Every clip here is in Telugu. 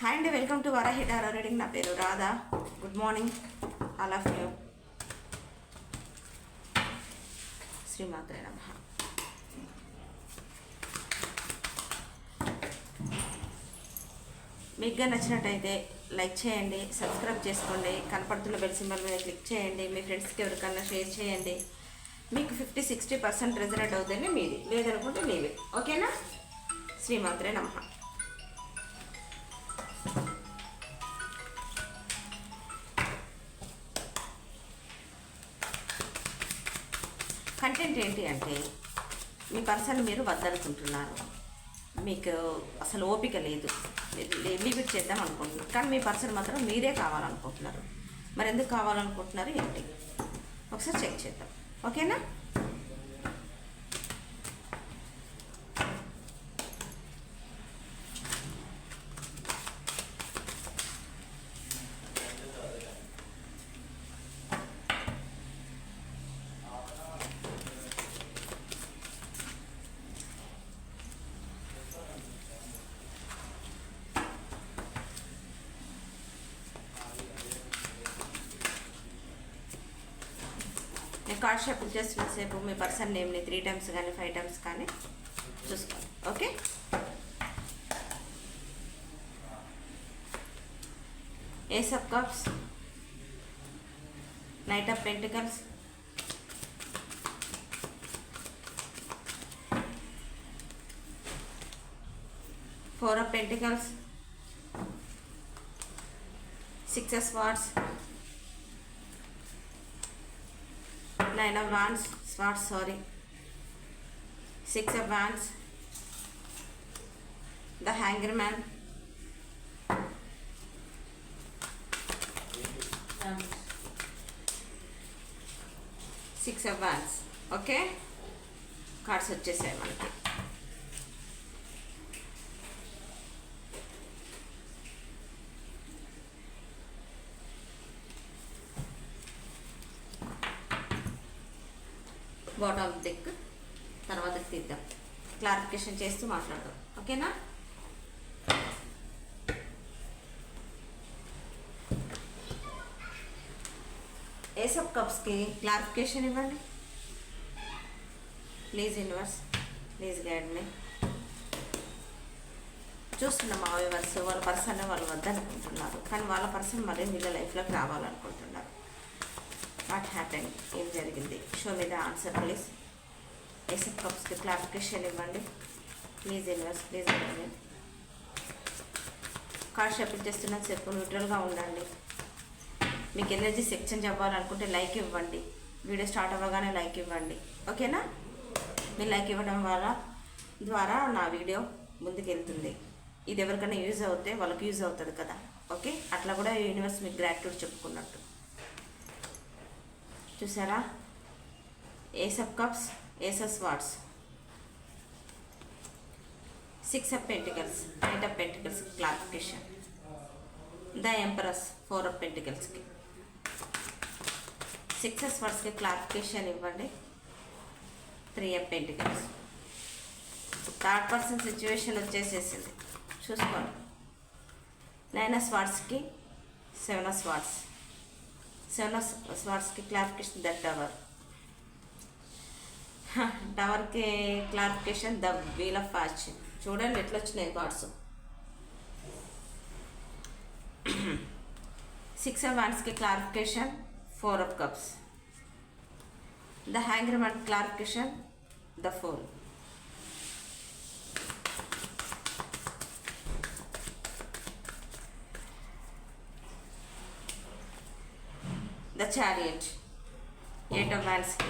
హాయ్ అండి welcome to Varahi tarot reading. నా పేరు Radha. Good morning all of you శ్రీమాత్రే నమ. మీకు నచ్చినట్టయితే లైక్ చేయండి సబ్స్క్రైబ్ చేసుకోండి కనపడుతున్న బెల్ సింబల్ మీద క్లిక్ చేయండి మీ ఫ్రెండ్స్కి ఎవరికన్నా షేర్ చేయండి. మీకు ఫిఫ్టీ సిక్స్టీ పర్సెంట్ రిజల్ట్ అవుతుంది మీది. లేదనుకుంటే మీవే ఓకేనా? శ్రీమాత్రే నమ. పర్సన్ మీరు వద్దనుకుంటున్నారు. మీకు అసలు ఓపిక లేదు. లిమిట్ చేద్దాం అనుకుంటున్నారు. కానీ మీ పర్సన్ మాత్రం మీరే కావాలనుకుంటున్నారు. మరి ఎందుకు కావాలనుకుంటున్నారు ఏంటి? ఒకసారి చెక్ చేద్దాం. ఓకేనా నేను కార్డ్ షాపింగ్ చేస్తున్న సేపు మీ పర్సన్ నేమ్ని త్రీ టైమ్స్ కానీ ఫైవ్ టైమ్స్ కానీ. చూసుకోండి. Okay ace of cups knight of pentacles four of pentacles six of swords nine of wands swords sorry six of wands the hanger man six of wands okay cards వచ్చేసాయి మనకి బాటమ్ దిక్ తర్వాత తీద్దాం. క్లారిఫికేషన్ చేస్తూ మాట్లాడదాం. ఓకేనా? ఏసప్ కప్స్కి క్లారిఫికేషన్ ఇవ్వండి. Please universe please guide me. చూస్తున్నాం మా వ్యూవర్స్ వాళ్ళ పర్సన్ వాళ్ళు వద్దనుకుంటున్నారు కానీ వాళ్ళ పర్సన్ మళ్ళీ వీళ్ళ లైఫ్లోకి రావాలనుకుంటున్నారు. వాట్ హ్యాపెన్ ఏం జరిగింది? షో మీద ఆన్సర్ ప్లీజ్ ఎస్ఎఫ్ కప్స్కి క్లారిఫికేషన్ ఇవ్వండి. ప్లీజ్ యూనివర్స్ ప్లీజ్ ఇవ్వండి. కార్డ్ షాపింగ్ చేస్తున్న సేపు న్యూట్రల్గా ఉండండి. మీకు ఎనర్జీ సెక్షన్ చెప్పాలనుకుంటే లైక్ ఇవ్వండి. వీడియో స్టార్ట్ అవ్వగానే లైక్ ఇవ్వండి. ఓకేనా మీరు లైక్ ఇవ్వడం వల్ల ద్వారా నా వీడియో ముందుకెళ్తుంది. ఇది ఎవరికైనా యూజ్ అవుతే వాళ్ళకి యూజ్ అవుతుంది కదా. ఓకే అట్లా కూడా యూనివర్స్ మీకు గ్రాట్యూడ్ చెప్పుకున్నట్టు. చూసారా? Ace of cups ace of swords six of pentacles knight of pentacles clarification the empress four of పెంటికల్స్కి six of స్వార్డ్స్కి క్లారిఫికేషన్ ఇవ్వండి. Three of pentacles third person situation వచ్చేసేసింది. చూసుకోండి. Nine of స్వార్డ్స్కి seven of swords seven of స్వార్డ్స్కి clarification the tower టవర్కి clarification the wheel of fortune చూడండి ఎట్లా వచ్చినాయి cards six of వాన్స్కి clarification four of cups the hanger one clarification the four the chariot eight of వ్యాన్స్కి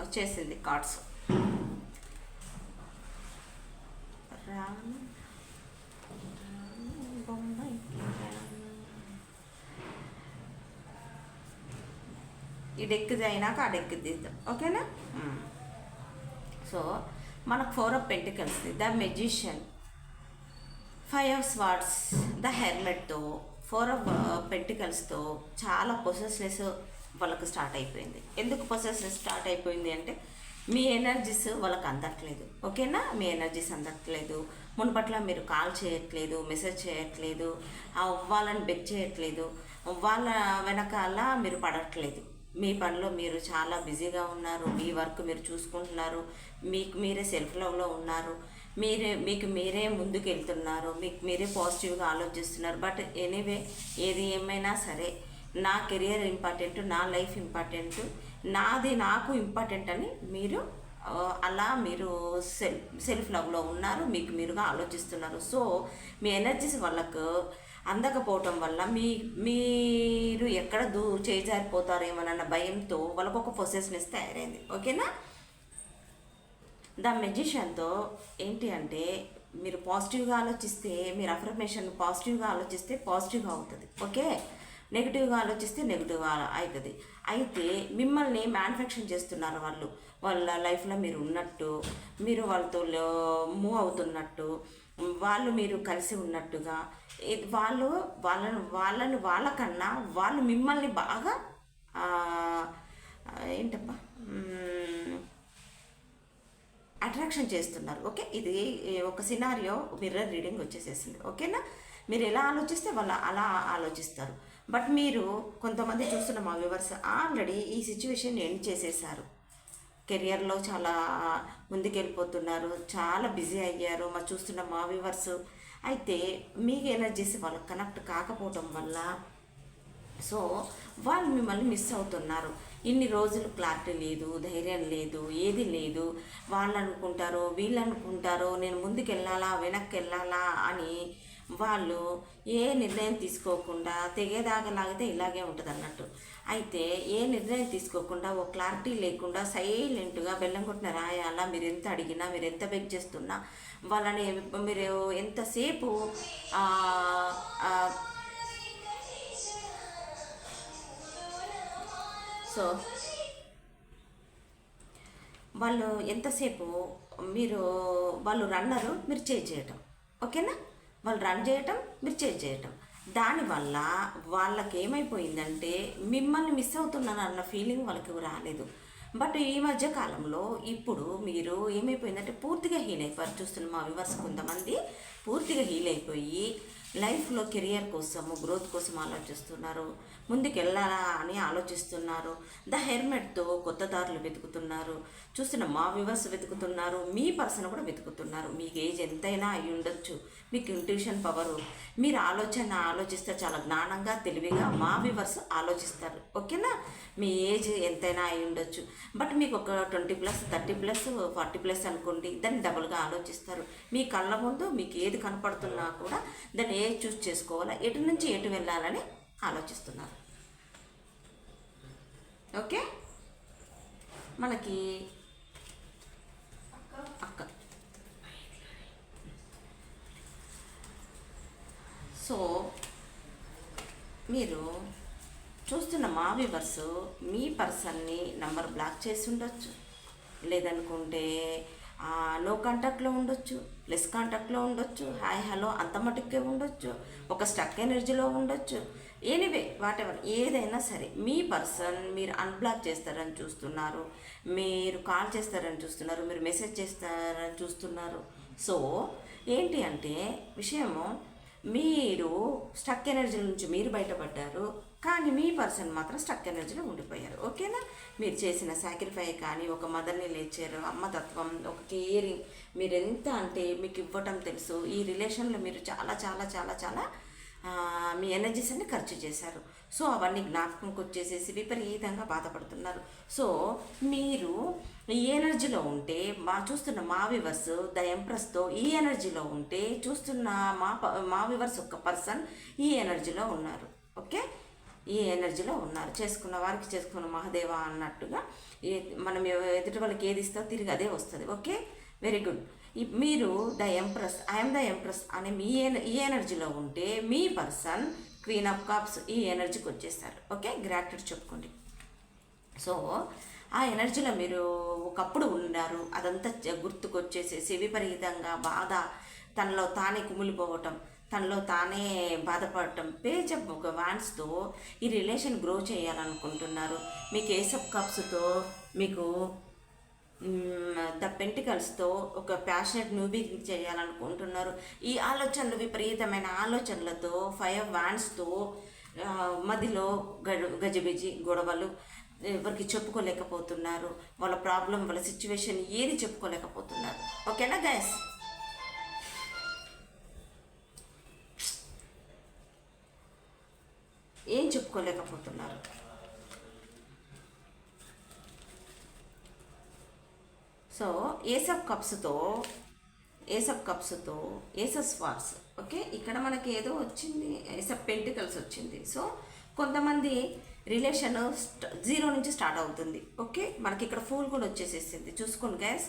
వచ్చేసింది కార్డ్స్ రాను ఈ డెక్ అయినాక ఆ డెక్ తీద్దాం. ఓకేనా? సో మనకు four of pentacles the magician five of swords the హెల్మెట్తో four of పెంటికల్స్తో చాలా పొసెస్నెస్ వాళ్ళకు స్టార్ట్ అయిపోయింది. ఎందుకు పొసెస్నెస్ స్టార్ట్ అయిపోయింది అంటే మీ ఎనర్జీస్ వాళ్ళకి అందట్లేదు. ఓకేనా? మీ ఎనర్జీస్ అందట్లేదు. మునుపట్ల మీరు కాల్ చేయట్లేదు మెసేజ్ చేయట్లేదు ఆ వాళ్ళని బెక్ చేయట్లేదు. వాళ్ళ వెనకాల మీరు పడట్లేదు. మీ పనిలో మీరు చాలా బిజీగా ఉన్నారు. మీ వర్క్ మీరు చూసుకుంటున్నారు. మీకు మీరే సెల్ఫ్ లవ్లో ఉన్నారు. మీరే మీకు మీరే ముందుకు వెళ్తున్నారు మీకు మీరే పాజిటివ్గా ఆలోచిస్తున్నారు. బట్ ఎనీవే ఏది ఏమైనా సరే నా కెరియర్ ఇంపార్టెంట్ నా లైఫ్ ఇంపార్టెంట్ నాది నాకు ఇంపార్టెంట్ అని మీరు అలా మీరు సెల్ఫ్ సెల్ఫ్ లవ్లో ఉన్నారు మీకు మీరుగా ఆలోచిస్తున్నారు. సో మీ ఎనర్జీస్ వాళ్ళకు అందకపోవటం వల్ల మీ మీరు ఎక్కడ దూ చేజారిపోతారేమోనన్న భయంతో వాళ్ళకు ఒక పొసెస్నెస్ తయారైంది ఓకేనా ద మెజిషియన్తో ఏంటి అంటే మీరు పాజిటివ్గా ఆలోచిస్తే మీరు అఫర్మేషన్ పాజిటివ్గా ఆలోచిస్తే పాజిటివ్గా అవుతుంది. ఓకే? నెగిటివ్గా ఆలోచిస్తే నెగిటివ్గా అవుతుంది అయితే మిమ్మల్ని మ్యానుఫ్యాక్చరింగ్ చేస్తున్నారు వాళ్ళు. వాళ్ళ లైఫ్లో మీరు ఉన్నట్టు మీరు వాళ్ళతో మూవ్ అవుతున్నట్టు వాళ్ళు మీరు కలిసి ఉన్నట్టుగా వాళ్ళు వాళ్ళను వాళ్ళని వాళ్ళకన్నా వాళ్ళు మిమ్మల్ని బాగా ఏంటప్ప? ఏంటబ్బా అట్రాక్షన్ చేస్తున్నారు. ఓకే? ఇది ఒక సినారియో మిర్రర్ రీడింగ్ వచ్చేసేసింది. ఓకేనా? మీరు ఎలా ఆలోచిస్తే వాళ్ళు అలా ఆలోచిస్తారు. బట్ మీరు కొంతమంది చూస్తున్న మా వ్యూవర్స్ ఆల్రెడీ ఈ సిచ్యువేషన్ ఎండ్ చేసేసారు. కెరియర్లో చాలా ముందుకెళ్ళిపోతున్నారు. చాలా బిజీ అయ్యారు. మా చూస్తున్న మా వ్యూవర్స్ అయితే మీకు ఎనర్జీస్ వాళ్ళకి కనెక్ట్ కాకపోవటం వల్ల సో వాళ్ళు మిమ్మల్ని మిస్ అవుతున్నారు. ఇన్ని రోజులు క్లారిటీ లేదు ధైర్యం లేదు ఏది లేదు. వాళ్ళు అనుకుంటారో వీళ్ళు అనుకుంటారో నేను ముందుకు వెళ్ళాలా వెనక్కి వెళ్ళాలా అని వాళ్ళు ఏ నిర్ణయం తీసుకోకుండా తెగేదాకా లాగితే ఇలాగే ఉంటుంది అన్నట్టు అయితే ఏ నిర్ణయం తీసుకోకుండా ఓ క్లారిటీ లేకుండా సైలెంట్గా బెల్లం కొట్టిన రాయాలా మీరు ఎంత అడిగినా మీరు ఎంత బెగ్ చేస్తున్నా వాళ్ళని మీరు ఎంతసేపు సో వాళ్ళు ఎంతసేపు మీరు వాళ్ళు రన్నరు మీరు చేజ్ చేయటం. ఓకేనా? వాళ్ళు రన్ చేయటం మీరు చేజ్ చేయటం. దానివల్ల వాళ్ళకి ఏమైపోయిందంటే మిమ్మల్ని మిస్ అవుతున్నాను అన్న ఫీలింగ్ వాళ్ళకి రాలేదు. బట్ ఈ మధ్య కాలంలో ఇప్పుడు మీరు ఏమైపోయిందంటే పూర్తిగా హీల్ అయిపోయారు. చూస్తున్న మా వివర్స్ కొంతమంది పూర్తిగా హీల్ అయిపోయి లైఫ్లో కెరియర్ కోసము గ్రోత్ కోసం ఆలోచిస్తున్నారు. ముందుకెళ్ళాలా అని ఆలోచిస్తున్నారు. ద హెల్మెట్తో కొత్త దారులు వెతుకుతున్నారు. చూస్తున్న మా వివర్స్ వెతుకుతున్నారు. మీ పర్సన్ కూడా వెతుకుతున్నారు. మీకు ఏజ్ ఎంతైనా అయి ఉండొచ్చు. మీకు ఇంట్యూషన్ పవరు. మీరు ఆలోచన ఆలోచిస్తే చాలా జ్ఞానంగా తెలివిగా మా వివర్స్ ఆలోచిస్తారు. ఓకేనా? మీ ఏజ్ ఎంతైనా అయి ఉండొచ్చు. బట్ మీకు ఒక twenty plus thirty plus forty plus అనుకోండి. దాన్ని డబుల్గా ఆలోచిస్తారు. మీ కళ్ళ ముందు మీకు ఏది కనపడుతున్నా కూడా దాన్ని ఏది చూస్ చేసుకోవాలా? ఎటు నుంచి ఎటు వెళ్ళాలని ఆలోచిస్తున్నారు. ఓకే? మనకి అక్క. సో మీరు చూస్తున్న మా వివర్స్ మీ పర్సన్ని నంబర్ బ్లాక్ చేసి ఉండొచ్చు. లేదనుకుంటే నో కాంటాక్ట్లో ఉండొచ్చు లెస్ కాంటాక్ట్లో ఉండొచ్చు హాయ్ హలో అంత మటుకే ఉండొచ్చు ఒక స్టక్ ఎనర్జీలో ఉండొచ్చు. ఎనీవే వాట్ ఎవర్ ఏదైనా సరే మీ పర్సన్ మీరు అన్బ్లాక్ చేస్తారని చూస్తున్నారు మీరు కాల్ చేస్తారని చూస్తున్నారు మీరు మెసేజ్ చేస్తారని చూస్తున్నారు. సో ఏంటి అంటే విషయము మీరు స్టక్ ఎనర్జీ నుంచి మీరు బయటపడ్డారు కానీ మీ పర్సన్ మాత్రం స్టక్ ఎనర్జీలో ఉండిపోయారు. ఓకేనా? మీరు చేసిన సాక్రిఫై కానీ ఒక మదర్ని లేచారు అమ్మతత్వం ఒక కేరింగ్ మీరు ఎంత అంటే మీకు ఇవ్వటం తెలుసు ఈ రిలేషన్లో మీరు చాలా చాలా చాలా చాలా మీ ఎనర్జీస్ అన్ని ఖర్చు చేశారు. సో అవన్నీ జ్ఞాపకంకి వచ్చేసేసి విపరీతంగా బాధపడుతున్నారు. సో మీరు ఈ ఎనర్జీలో ఉంటే మా చూస్తున్న మా వివర్స్ ద ఎంప్రెస్తో ఈ ఎనర్జీలో ఉంటే చూస్తున్న మా మా వివర్స్ ఒక పర్సన్ ఈ ఎనర్జీలో ఉన్నారు. ఓకే? ఈ ఎనర్జీలో ఉన్నారు. చేసుకున్న వారికి చేసుకున్న మహాదేవ అన్నట్టుగా మనం ఎదుటి వాళ్ళకి ఏది ఇస్తో తిరిగి అదే వస్తుంది. ఓకే? Very good. మీరు the empress I'm the empress అనే మీ ఈ ఎనర్జీలో ఉంటే మీ పర్సన్ క్వీన్ ఆఫ్ కప్స్ ఈ ఎనర్జీకి వచ్చేస్తారు. ఓకే గ్రాట్యుడ్ చెప్పుకోండి. సో ఆ ఎనర్జీలో మీరు ఒకప్పుడు ఉన్నారు అదంతా గుర్తుకొచ్చేసేసి విపరీతంగా బాధ తనలో తానే కుమిలిపోవటం తనలో తానే బాధపడటం పేజ్ ఆఫ్ ఒక వ్యాన్స్తో ఈ రిలేషన్ గ్రో చేయాలనుకుంటున్నారు. మీకు ఏసప్ కప్స్తో మీకు పెంటికల్స్తో ఒక ప్యాషనెట్ మూవీ చేయాలనుకుంటున్నారు. ఈ ఆలోచనలు విపరీతమైన ఆలోచనలతో ఫైవ్ వ్యాన్స్తో మదిలో గజ గజిబిజి గొడవలు ఎవరికి చెప్పుకోలేకపోతున్నారు. వాళ్ళ ప్రాబ్లం వాళ్ళ సిచ్యువేషన్ ఏది చెప్పుకోలేకపోతున్నారు. ఓకేనా గ్యాస్ ఏం చెప్పుకోలేకపోతున్నారు? సో ఏసప్ కప్స్తో ఏసప్ కప్స్తో ఏసస్ స్వార్స్ ఓకే ఇక్కడ మనకి ఏదో వచ్చింది ఏసప్ పెంటికల్స్ వచ్చింది. సో కొంతమంది రిలేషన్ జీరో నుంచి స్టార్ట్ అవుతుంది ఓకే మనకి ఇక్కడ ఫూల్ కూడా వచ్చేసేసింది. చూసుకోండి గ్యాస్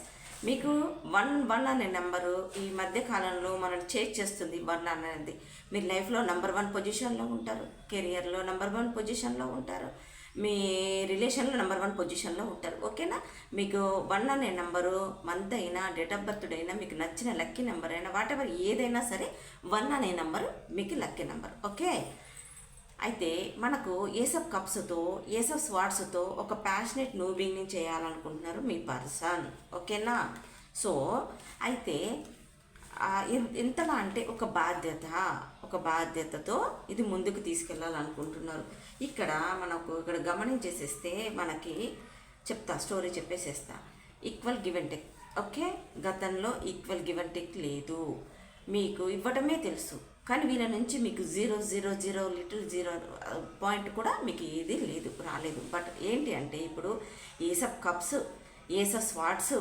మీకు వన్ వన్ అనే నెంబరు ఈ మధ్య కాలంలో మనం చేంజ్ చేస్తుంది వన్ అనేది మీరు లైఫ్లో నెంబర్ వన్ పొజిషన్లో ఉంటారు కెరియర్లో నెంబర్ వన్ పొజిషన్లో ఉంటారు మీ రిలేషన్లో నెంబర్ వన్ పొజిషన్లో ఉంటారు. ఓకేనా? మీకు వన్ అనే నెంబరు మంత్ అయినా డేట్ ఆఫ్ బర్త్ అయినా మీకు నచ్చిన లక్కీ నెంబర్ అయినా వాట్ ఎవర్ ఏదైనా సరే వన్ అనే నెంబరు మీకు లక్కీ నెంబర్. ఓకే? అయితే మనకు ఏసఫ్ కప్స్తో ఏసఫ్ స్వాట్స్తో ఒక ప్యాషనెట్ మూవింగ్ని చేయాలనుకుంటున్నారు మీ పర్సన్. ఓకేనా? సో అయితే ఎంతలా అంటే ఒక బాధ్యత ఒక బాధ్యతతో ఇది ముందుకు తీసుకెళ్ళాలనుకుంటున్నారు. ఇక్కడ మనకు ఇక్కడ గమనించేసేస్తే మనకి చెప్తా story చెప్పేసేస్తా. Equal give and take okay? గతంలో ఈక్వల్ గివ్ అండ్ టెక్ లేదు. మీకు ఇవ్వటమే తెలుసు. కానీ వీళ్ళ నుంచి మీకు zero zero zero little zero point కూడా మీకు ఏది లేదు రాలేదు. బట్ ఏంటి అంటే ఇప్పుడు ace of cups ace of swords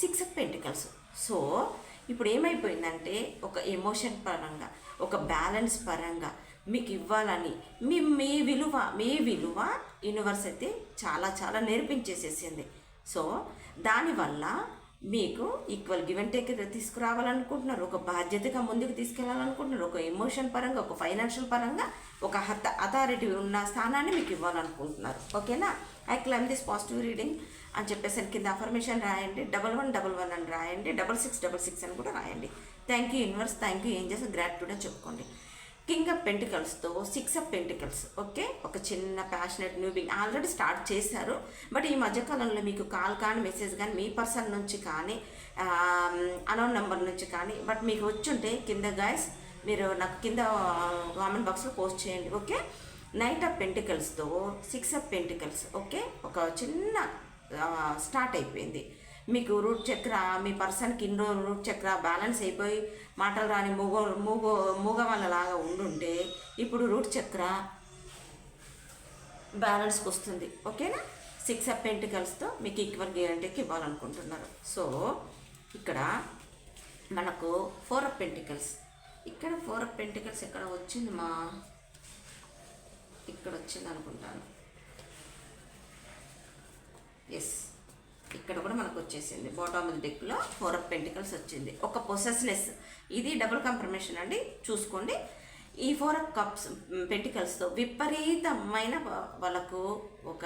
six pentacles. So ఇప్పుడు ఏమైపోయిందంటే ఒక ఎమోషన్ పరంగా ఒక బ్యాలెన్స్ పరంగా మీకు ఇవ్వాలని మీ మీ విలువ మీ విలువ యూనివర్స్ అయితే చాలా చాలా నేర్పించేసేసింది. సో దానివల్ల మీకు ఈక్వల్ గివ్ అండ్ టేక్ తీసుకురావాలనుకుంటున్నారు. ఒక బాధ్యతగా ముందుకు తీసుకెళ్ళాలనుకుంటున్నారు. ఒక ఎమోషన్ పరంగా ఒక ఫైనాన్షియల్ పరంగా ఒక హత అథారిటీ ఉన్న స్థానాన్ని మీకు ఇవ్వాలనుకుంటున్నారు ఓకేనా? I claim this positive reading అని చెప్పేసి కింద అఫర్మేషన్ రాయండి. డబల్ వన్ డబల్ వన్ అని రాయండి. డబల్ సిక్స్ డబల్ సిక్స్ అని కూడా రాయండి. Thank you universe. Thank you ఏం చేస్తే గ్రాట్యూడ్ అని చెప్పుకోండి. కింగ్ ఆఫ్ పెంటికల్స్తో సిక్స్ ఆఫ్ పెంటికల్స్ ఓకే? ఒక చిన్న ప్యాషనెట్ న్యూబింగ్ ఆల్రెడీ స్టార్ట్ చేశారు. బట్ ఈ మధ్యకాలంలో మీకు కాల్ కానీ మెసేజ్ కానీ మీ పర్సన్ నుంచి కానీ అనౌన్ నెంబర్ నుంచి కానీ బట్ మీకు వచ్చుంటే కింద గాయస్ మీరు నాకు కింద కామెంట్ బాక్స్లో పోస్ట్ చేయండి ఓకే? నైట్ ఆఫ్ పెంటికల్స్తో సిక్స్ ఆఫ్ పెంటికల్స్ ఓకే? ఒక చిన్న స్టార్ట్ అయిపోయింది. మీకు రూట్ చక్ర మీ పర్సన్కి ఇన్ని రోజులు రూట్ చక్ర బ్యాలెన్స్ అయిపోయి మాటలు రాని మూగ మూగో మూగ వాళ్ళలాగా ఉండుంటే ఇప్పుడు రూట్ చక్ర బ్యాలెన్స్కి వస్తుంది. ఓకేనా సిక్స్ అప్ పెంటికల్స్తో మీకు ఈక్వల్ గ్యారంటీకి ఇవ్వాలనుకుంటున్నారు. సో ఇక్కడ మనకు ఫోర్ అప్ పెంటికల్స్ ఇక్కడ ఫోర్ అప్ పెంటికల్స్ ఎక్కడ వచ్చింది మా? ఇక్కడ వచ్చింది అనుకుంటాను. ఎస్ ఇక్కడ కూడా మనకు వచ్చేసింది. బాటమ్ ఆఫ్ డెక్లో ఫోర్ ఆఫ్ పెంటికల్స్ వచ్చింది. ఒక పొసెస్నెస్ ఇది డబుల్ కన్ఫర్మేషన్ అండి. చూసుకోండి. ఈ ఫోర్ ఆఫ్ కప్స్ పెంటికల్స్తో విపరీతమైన వాళ్ళకు ఒక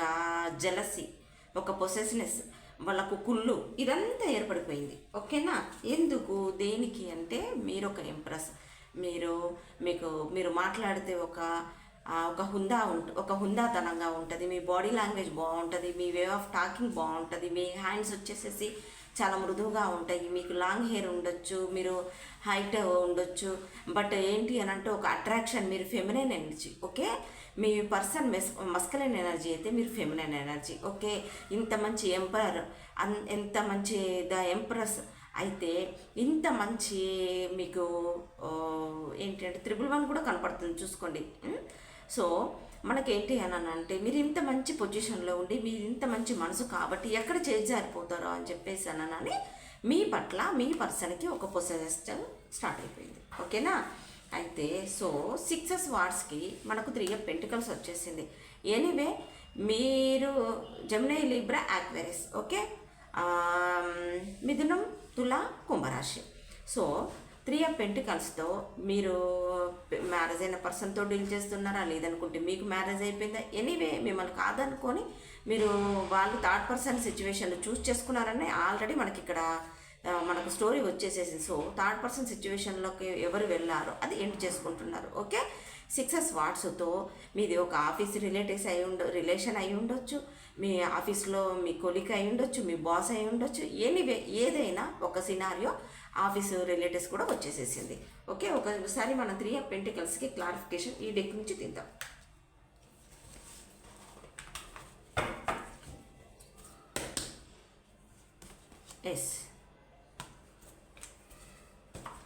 జలసి ఒక పొసెస్నెస్ వాళ్ళకు కుళ్ళు ఇదంతా ఏర్పడిపోయింది. ఓకేనా? ఎందుకు? దేనికి అంటే మీరు ఒక ఇంప్రెస్ మీరు మీకు మీరు మాట్లాడితే ఒక ఒక హుందా ఉంట ఒక హుందాతనంగా ఉంటుంది. మీ బాడీ లాంగ్వేజ్ బాగుంటుంది మీ వే ఆఫ్ టాకింగ్ బాగుంటుంది మీ హ్యాండ్స్ వచ్చేసేసి చాలా మృదువుగా ఉంటాయి. మీకు లాంగ్ హెయిర్ ఉండొచ్చు మీరు హైట్ ఉండొచ్చు. బట్ ఏంటి అని అంటే ఒక అట్రాక్షన్ మీరు ఫెమినైన్ ఎనర్జీ ఓకే? మీ పర్సన్ మెస్ మస్కలైన్ ఎనర్జీ అయితే మీరు ఫెమినైన్ ఎనర్జీ ఓకే? ఇంత మంచి ఎంపరర్ అన్ ఎంత మంచి ద ఎంప్రెస్ అయితే ఇంత మంచి మీకు ఏంటంటే త్రిబుల్ వన్ కూడా కనపడుతుంది. చూసుకోండి. సో మనకేంటి అని అంటే మీరు ఇంత మంచి పొజిషన్లో ఉండి మీరు ఇంత మంచి మనసు కాబట్టి ఎక్కడ చేజారిపోతారో అని చెప్పేసి అనని మీ పట్ల మీ పర్సన్కి ఒక పొసెషన్ స్టార్ట్ అయిపోయింది. ఓకేనా? అయితే సో సిక్సెస్ వార్డ్స్కి మనకు త్రీ ఆఫ్ పెంటికల్స్ వచ్చేసింది. ఎనీవే మీరు జమునై లిబ్రా యాక్వెరిస్ ఓకే? మిథునం తుల కుంభరాశి. సో త్రీ ఆఫ్ పెంటికల్స్తో మీరు మ్యారేజ్ అయిన పర్సన్తో డీల్ చేస్తున్నారా? లేదనుకుంటే మీకు మ్యారేజ్ అయిపోయిందా? ఎనీవే మిమ్మల్ని కాదనుకొని మీరు వాళ్ళు థర్డ్ పర్సన్ సిచ్యువేషన్ చూస్ చేసుకున్నారని ఆల్రెడీ మనకి ఇక్కడ మనకు స్టోరీ వచ్చేసేసి సో థర్డ్ పర్సన్ సిచ్యువేషన్లోకి ఎవరు వెళ్ళారో అది ఎండ్ చేసుకుంటున్నారు. ఓకే సిక్సెస్ వాట్స్తో మీది ఒక ఆఫీస్ రిలేటివ్స్ అయి ఉండ రిలేషన్ అయి ఉండొచ్చు. మీ ఆఫీస్లో మీ కొలిక్ అయి ఉండొచ్చు మీ బాస్ అయి ఉండొచ్చు. ఎనీవే ఏదైనా ఒక సినారియో ఆఫీసు రిలేటివ్స్ కూడా వచ్చేసేసింది. ఓకే ఒకసారి మనం త్రీ ఆఫ్ పెంటికల్స్కి క్లారిఫికేషన్ ఈ డెక్ నుంచి తిందాం. ఎస్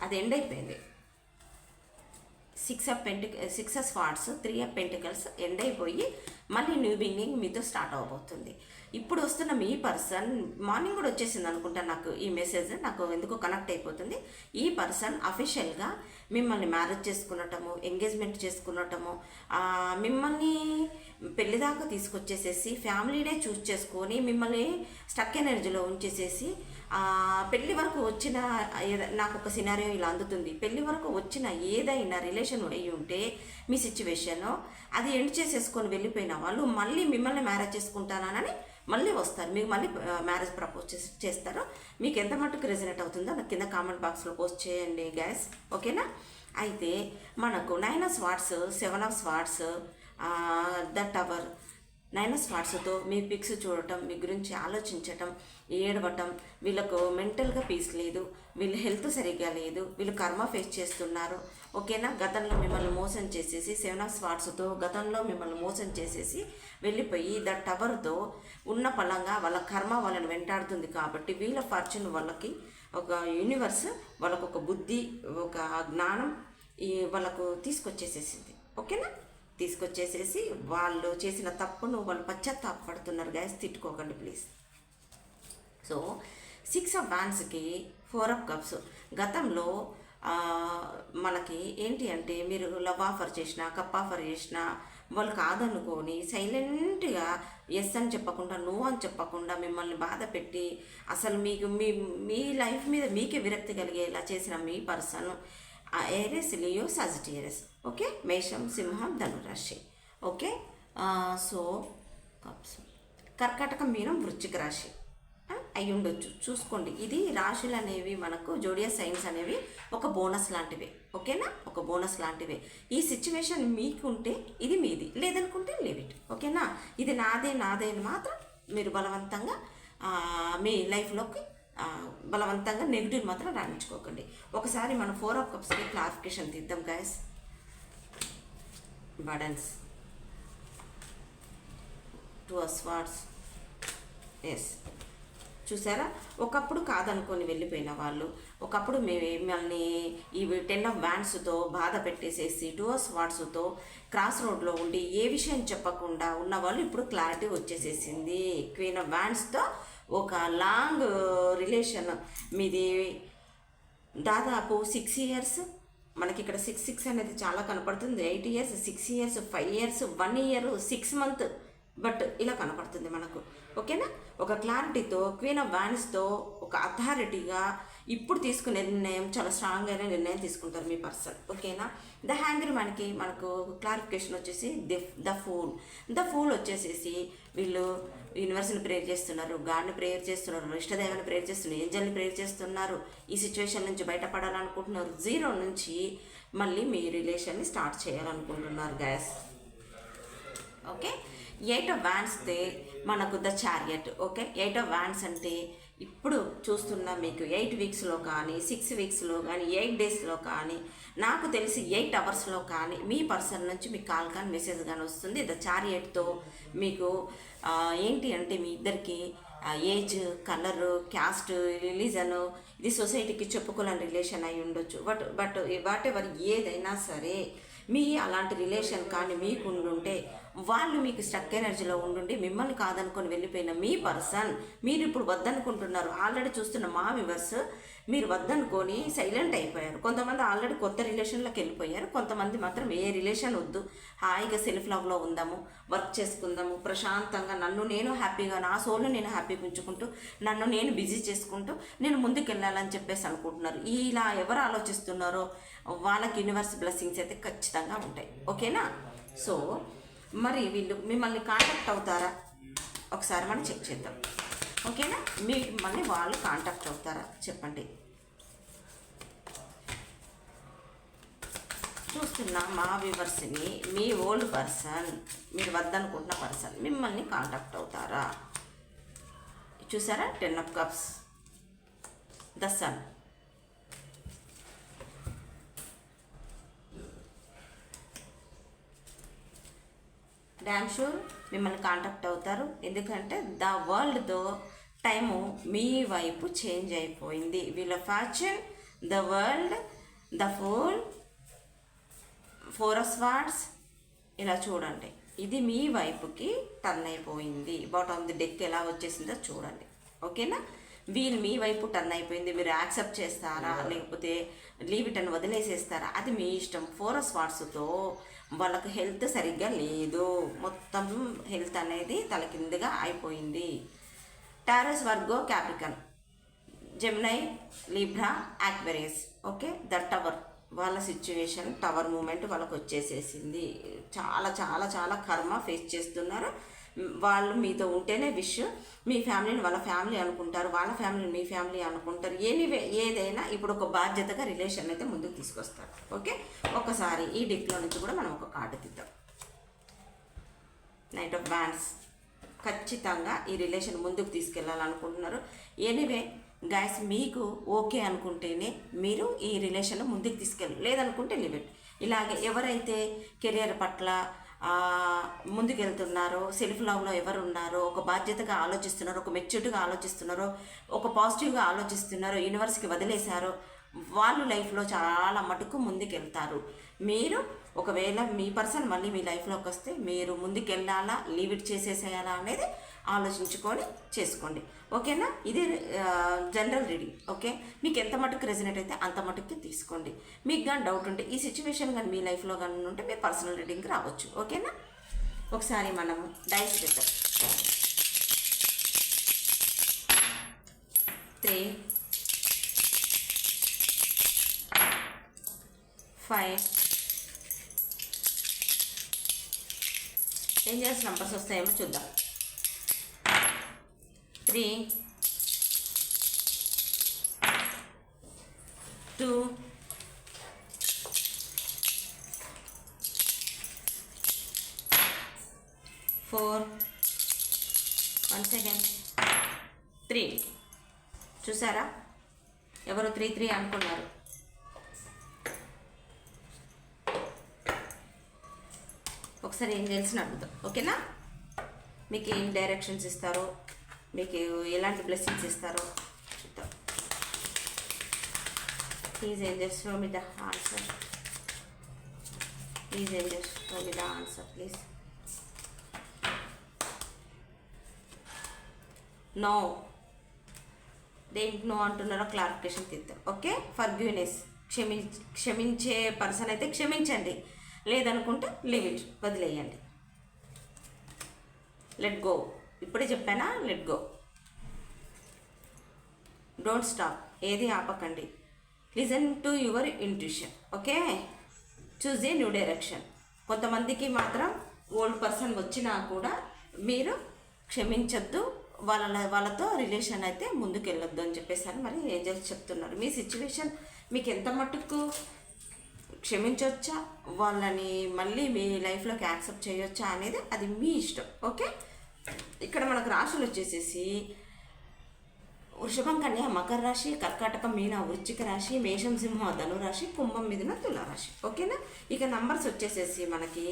అది ఎండ్ అయిపోయింది. Six of పెంటిక six of swords three of pentacles end అయిపోయి మళ్ళీ న్యూ బిగినింగ్ మీతో స్టార్ట్ అవబోతుంది. ఇప్పుడు వస్తున్న మీ పర్సన్ మార్నింగ్ కూడా వచ్చేసింది అనుకుంటా నాకు ఈ మెసేజ్ నాకు ఎందుకు కనెక్ట్ అయిపోతుంది. ఈ పర్సన్ అఫీషియల్గా మిమ్మల్ని మ్యారేజ్ చేసుకునటము ఎంగేజ్మెంట్ చేసుకునటము మిమ్మల్ని పెళ్ళిదాకా తీసుకొచ్చేసేసి ఫ్యామిలీనే చూస్ చేసుకొని మిమ్మల్ని స్టక్ ఎనర్జీలో ఉంచేసేసి పెళ్ళి వరకు వచ్చిన నాకు ఒక సినారియో ఇలా అందుతుంది. పెళ్ళి వరకు వచ్చిన ఏదైనా రిలేషన్ అయ్యి ఉంటే మీ సిచ్యువేషన్ అది ఎండ్ చేసేసుకొని వెళ్ళిపోయిన వాళ్ళు మళ్ళీ మిమ్మల్ని మ్యారేజ్ చేసుకుంటానని మళ్ళీ వస్తారు. మీకు మళ్ళీ మ్యారేజ్ ప్రపోజ్ చేసి చేస్తారు. మీకు ఎంత మట్టుకు రెజినేట్ అవుతుందో నాకు కింద కామెంట్ బాక్స్లో పోస్ట్ చేయండి గ్యాస్ ఓకేనా? అయితే మనకు nine of swords seven of swords the tower nine స్పాట్స్తో మీ పిక్స్ చూడటం మీ గురించి ఆలోచించటం ఏడవటం వీళ్ళకు మెంటల్గా పీస్ లేదు వీళ్ళ హెల్త్ సరిగ్గా లేదు వీళ్ళు కర్మ ఫేస్ చేస్తున్నారు. ఓకేనా? గతంలో మిమ్మల్ని మోసం చేసేసి సెవెన్ ఆఫ్ స్పాట్స్తో గతంలో మిమ్మల్ని మోసం చేసేసి వెళ్ళిపోయి ద టవర్తో ఉన్న పలంగా వాళ్ళ కర్మ వాళ్ళని వెంటాడుతుంది కాబట్టి వీళ్ళ ఫార్చ్యూన్ వాళ్ళకి ఒక యూనివర్స్ వాళ్ళకు ఒక బుద్ధి ఒక జ్ఞానం ఈ వాళ్ళకు తీసుకొచ్చేసేసింది. ఓకేనా? తీసుకొచ్చేసేసి వాళ్ళు చేసిన తప్పును వాళ్ళు పశ్చాత్తాపడుతున్నారు గ్యాస్ తిట్టుకోకండి ప్లీజ్ సో సిక్స్ ఆఫ్ బ్యాన్స్కి ఫోర్ ఆఫ్ కప్స్ గతంలో మనకి ఏంటి అంటే మీరు లవ్ ఆఫర్ చేసినా కప్ ఆఫర్ చేసినా వాళ్ళు కాదనుకొని సైలెంట్గా ఎస్ అని చెప్పకుండా నో అని చెప్పకుండా మిమ్మల్ని బాధ పెట్టి అసలు మీకు మీ మీ లైఫ్ మీద మీకే విరక్తి కలిగేలా చేసిన మీ person Aries Leo Sagittarius okay? మేషం సింహం ధనురాశి. ఓకే? So cups. కర్కాటకం మీనం వృశ్చిక రాశి. అయి ఉండొచ్చు చూసుకోండి. ఇది రాశులు అనేవి మనకు జోడియా సైన్స్ అనేవి ఒక బోనస్ లాంటివే. ఓకేనా? ఒక బోనస్ లాంటివే. ఈ సిచ్యువేషన్ మీకుంటే ఇది మీది. లేదనుకుంటే లిమిట్ ఓకేనా? ఇది నాదే నాదే అని మాత్రం మీరు బలవంతంగా మీ లైఫ్లోకి బలవంతంగా నెగిటివ్ మాత్రం రాణించుకోకండి. ఒకసారి మనం ఫోర్ ఆఫ్ కప్స్కి క్లారిఫికేషన్ తీద్దాం గాయస్. బడన్స్ టూ అస్వార్డ్స్ ఎస్ చూసారా? ఒకప్పుడు కాదనుకొని వెళ్ళిపోయిన వాళ్ళు ఒకప్పుడు మిమ్మల్ని ఈ టెన్ ఆఫ్ వ్యాన్స్తో బాధ పెట్టేసేసి టూ వాట్స్తో క్రాస్ రోడ్లో ఉండి ఏ విషయం చెప్పకుండా ఉన్న వాళ్ళు ఇప్పుడు క్లారిటీ వచ్చేసేసింది. క్వీన్ ఆఫ్ వ్యాన్స్తో ఒక లాంగ్ రిలేషన్ మీది దాదాపు సిక్స్ ఇయర్స్ మనకి ఇక్కడ సిక్స్ సిక్స్ అనేది చాలా కనపడుతుంది. Eight years six years five years one year six month but ఇలా కనపడుతుంది మనకు. ఓకేనా ఒక క్లారిటీతో క్వీన్ ఆఫ్ వ్యాన్స్తో ఒక అథారిటీగా ఇప్పుడు తీసుకునే నిర్ణయం చాలా స్ట్రాంగ్ అయిన నిర్ణయం తీసుకుంటారు మీ పర్సన్ ఓకేనా? ద హ్యాంగర్ మనకి మనకు క్లారిఫికేషన్ వచ్చేసి the the fool the fool వచ్చేసేసి వీళ్ళు యూనివర్స్ని ప్రేయర్ చేస్తున్నారు గాడ్ని ప్రేయర్ చేస్తున్నారు ఇష్టదేవాన్ని ప్రేయర్ చేస్తున్నారు ఏంజల్ని ప్రేయర్ చేస్తున్నారు. ఈ సిచ్యువేషన్ నుంచి బయటపడాలనుకుంటున్నారు. జీరో నుంచి మళ్ళీ మీ రిలేషన్ని స్టార్ట్ చేయాలనుకుంటున్నారు గ్యాస్ ఓకే ఎయిట్ ఆఫ్ వ్యాన్స్తే మనకు the chariot okay eight of wands అంటే ఇప్పుడు చూస్తున్న మీకు ఎయిట్ వీక్స్లో కానీ సిక్స్ వీక్స్లో కానీ ఎయిట్ డేస్లో కానీ నాకు తెలిసి ఎయిట్ అవర్స్లో కానీ మీ పర్సన్ నుంచి మీకు కాల్ కానీ మెసేజ్ కానీ వస్తుంది. ద చారియట్తో మీకు ఏంటి అంటే మీ ఇద్దరికి ఏజ్ కలరు క్యాస్ట్ రిలీజను ఇది సొసైటీకి చెప్పుకోలేని రిలేషన్ అయి ఉండొచ్చు. బట్ బట్ వాట్ ఎవర్ ఏదైనా సరే మీ అలాంటి రిలేషన్ కానీ మీకు ఉండుంటే వాళ్ళు మీకు స్టక్ ఎనర్జీలో ఉండుండి మిమ్మల్ని కాదనుకొని వెళ్ళిపోయిన మీ పర్సన్ మీరు ఇప్పుడు వద్దనుకుంటున్నారు. ఆల్రెడీ చూస్తున్న మా వివర్స్ మీరు వద్దనుకొని సైలెంట్ అయిపోయారు. కొంతమంది ఆల్రెడీ కొత్త రిలేషన్లోకి వెళ్ళిపోయారు. కొంతమంది మాత్రం ఏ రిలేషన్ వద్దు. హాయిగా సెల్ఫ్ లవ్లో ఉందాము వర్క్ చేసుకుందాము ప్రశాంతంగా నన్ను నేను హ్యాపీగా నా సోల్ని నేను హ్యాపీగా ఉంచుకుంటూ నన్ను నేను బిజీ చేసుకుంటూ నేను ముందుకు వెళ్ళాలని చెప్పేసి అనుకుంటున్నారు. ఇలా ఎవరు ఆలోచిస్తున్నారో వాళ్ళకి యూనివర్స్ బ్లెస్సింగ్స్ అయితే ఖచ్చితంగా ఉంటాయి. ఓకేనా సో మరి వీళ్ళు మిమ్మల్ని కాంటాక్ట్ అవుతారా? ఒకసారి మనం చెక్ చేద్దాం. ఓకేనా? మిమ్మల్ని వాళ్ళు కాంటాక్ట్ అవుతారా? చెప్పండి. చూస్తున్న మా వ్యూవర్స్ని మీ ఓల్డ్ పర్సన్ మీరు వద్దనుకుంటున్న పర్సన్ మిమ్మల్ని కాంటాక్ట్ అవుతారా? చూసారా? Ten of cups the sun damn sure మిమ్మల్ని కాంటాక్ట్ అవుతారు. ఎందుకంటే ద వరల్డ్తో టైము మీ వైపు చేంజ్ అయిపోయింది. వీళ్ళ fashion the world the fool four swords ఇలా చూడండి. ఇది మీ వైపుకి టర్న్ అయిపోయింది. బాటమ్ ది డెక్ ఎలా వచ్చేసిందో చూడండి. ఓకేనా వీళ్ళు మీ వైపు టర్న్ అయిపోయింది. మీరు యాక్సెప్ట్ చేస్తారా? లేకపోతే లీవ్ ఇట్ అని వదిలేసేస్తారా? అది మీ ఇష్టం. ఫోర్ స్వాట్స్తో వాళ్ళకు హెల్త్ సరిగ్గా లేదు. మొత్తం హెల్త్ అనేది తలకిందుగా అయిపోయింది. Taurus Virgo Capricorn Gemini Libra Aquarius okay? The tower వాళ్ళ సిచ్యువేషన్ టవర్ మూమెంట్ వాళ్ళకు వచ్చేసేసింది చాలా చాలా చాలా కర్మ ఫేస్ చేస్తున్నారు. వాళ్ళు మీతో ఉంటేనే విష్. మీ ఫ్యామిలీని వాళ్ళ ఫ్యామిలీ అనుకుంటారు వాళ్ళ ఫ్యామిలీని మీ ఫ్యామిలీ అనుకుంటారు. ఎనీవే ఏదైనా ఇప్పుడు ఒక బాధ్యతగా రిలేషన్ అయితే ముందుకు తీసుకొస్తారు. ఓకే? ఒకసారి ఈ డిక్లో నుంచి కూడా మనం ఒక కార్డు తీద్దాం. నైట్ ఆఫ్ బ్యాండ్స్ ఖచ్చితంగా ఈ రిలేషన్ ముందుకు తీసుకెళ్ళాలనుకుంటున్నారు ఎనీవే గైస్ మీకు ఓకే అనుకుంటేనే మీరు ఈ రిలేషన్ ముందుకు తీసుకెళ్ళి లేదనుకుంటే లిమిట్ ఇలాగే ఎవరైతే కెరియర్ పట్ల ముందుకెళ్తున్నారో సెల్ఫ్ లవ్లో ఎవరు ఉన్నారో ఒక బాధ్యతగా ఆలోచిస్తున్నారో ఒక మెచ్యూర్డ్గా ఆలోచిస్తున్నారో ఒక పాజిటివ్గా ఆలోచిస్తున్నారో యూనివర్స్కి వదిలేశారో వాళ్ళు లైఫ్లో చాలా మటుకు ముందుకెళ్తారు. మీరు ఒకవేళ మీ పర్సన్ మళ్ళీ మీ లైఫ్లోకి వస్తే మీరు ముందుకెళ్ళాలా లీవ్ ఇట్ చేసేసేయాలా అనేది ఆలోచించుకొని చేసుకోండి. ఓకేనా? ఇది జనరల్ రీడింగ్ ఓకే? మీకు ఎంత మటుకు రెజినేట్ అయితే అంత మటుకు తీసుకోండి. మీకు కానీ డౌట్ ఉంటే ఈ సిచ్యువేషన్ కానీ మీ లైఫ్లో కానీ ఉంటే మీరు పర్సనల్ రీడింగ్కి రావచ్చు. ఓకేనా? ఒకసారి మనము డైస్ చేద్దాం త్రీ ఫైవ్ ఏం చేయాల్సిన నంబర్స్ వస్తాయేమో చూద్దాం. Three. Two. Four. One second. Three. చూసారా? ఎవరు త్రీ త్రీ అనుకున్నారు. ఒకసారి ఏం చేయాల్సిన అడుగుతాం. ఓకేనా? మీకు ఏం డైరెక్షన్స్ ఇస్తారో మీకు ఎలాంటి బ్లెస్సింగ్స్ ఇస్తారో చూద్దాం ప్లీజ్ ఏం చేస్తారో మీ ద ఆన్సర్ ప్లీజ్ ఏం చేస్తారో మీ ద ఆన్సర్ ప్లీజ్ నో దేనికి నో అంటున్నారో క్లారిఫికేషన్ తీద్దాం. ఓకే ఫర్ గ్యూనెస్ క్షమి క్షమించే పర్సన్ అయితే క్షమించండి. లేదనుకుంటే లివ్ ఇట్ వదిలేయండి. లెట్ గో ఇప్పుడే చెప్పానా? లెట్ గో డోంట్ స్టాప్ ఏది ఆపకండి. Listen to your intuition okay? Choose a new direction కొంతమందికి మాత్రం ఓల్డ్ పర్సన్ వచ్చినా కూడా మీరు క్షమించొద్దు. వాళ్ళ వాళ్ళతో రిలేషన్ అయితే ముందుకు వెళ్ళొద్దు అని చెప్పేసి అని మరి ఏజెన్స్ చెప్తున్నారు. మీ సిచ్యువేషన్ మీకు ఎంత మటుకు క్షమించవచ్చా వాళ్ళని మళ్ళీ మీ లైఫ్లోకి యాక్సెప్ట్ చేయొచ్చా అనేది అది మీ ఇష్టం ఓకే? ఇక్కడ మనకు రాశులు వచ్చేసేసి వృషభం కన్యా మకర రాశి కర్కాటక మీన వృశ్చిక రాశి మేషం సింహ ధనురాశి కుంభం మిథున తులారాశి ఓకేనా? ఇక నంబర్స్ వచ్చేసేసి మనకి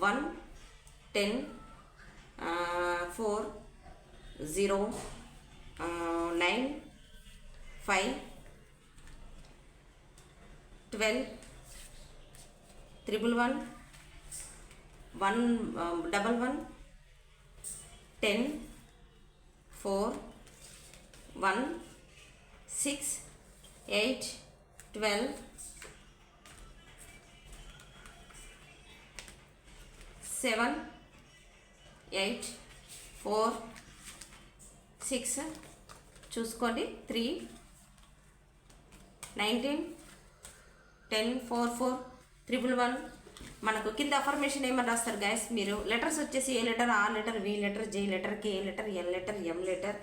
one ten four zero nine five twelve triple one one double one ten four one six eight twelve seven eight four six చూసుకోండి three nineteen ten four four triple one. మనకు కింద అఫర్మేషన్ ఏమని రాస్తారు గ్యాస్ మీరు లెటర్స్ వచ్చేసి ఏ లెటర్ ఆ letter V letter J letter K letter L letter M letter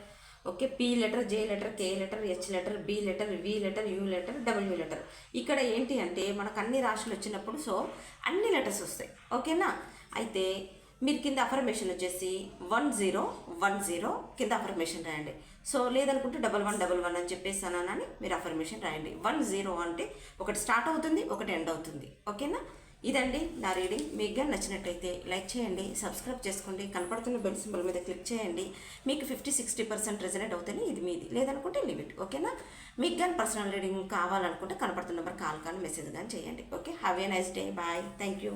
okay P letter J letter K letter H letter B letter V letter U letter W letter ఇక్కడ ఏంటి అంటే మనకు అన్ని రాశులు వచ్చినప్పుడు సో అన్ని లెటర్స్ వస్తాయి. ఓకేనా? అయితే మీరు కింద అఫర్మేషన్ వచ్చేసి వన్ జీరో వన్ జీరో కింద అఫర్మేషన్ రాయండి. సో లేదనుకుంటే డబల్ వన్ డబల్ వన్ అని చెప్పేసి అన్నానని మీరు అఫర్మేషన్ రాయండి. వన్ జీరో అంటే ఒకటి స్టార్ట్ అవుతుంది ఒకటి ఎండ్ అవుతుంది. ఓకేనా? ఇదండి నా రీడింగ్. మీకు కానీ నచ్చినట్టయితే లైక్ చేయండి సబ్స్క్రైబ్ చేసుకోండి కనపడుతున్న బెల్ సింబల్ మీద క్లిక్ చేయండి. మీకు ఫిఫ్టీ సిక్స్టీ పర్సెంట్ రిజనేట్ అవుతుంది ఇది మీది. లేదనుకుంటే లిమిట్ ఓకేనా? మీకు కానీ పర్సనల్ రీడింగ్ కావాలనుకుంటే కనపడుతున్న నెంబర్ కాల్ కానీ మెసేజ్ కానీ చేయండి. Okay? Have a nice day bye thank you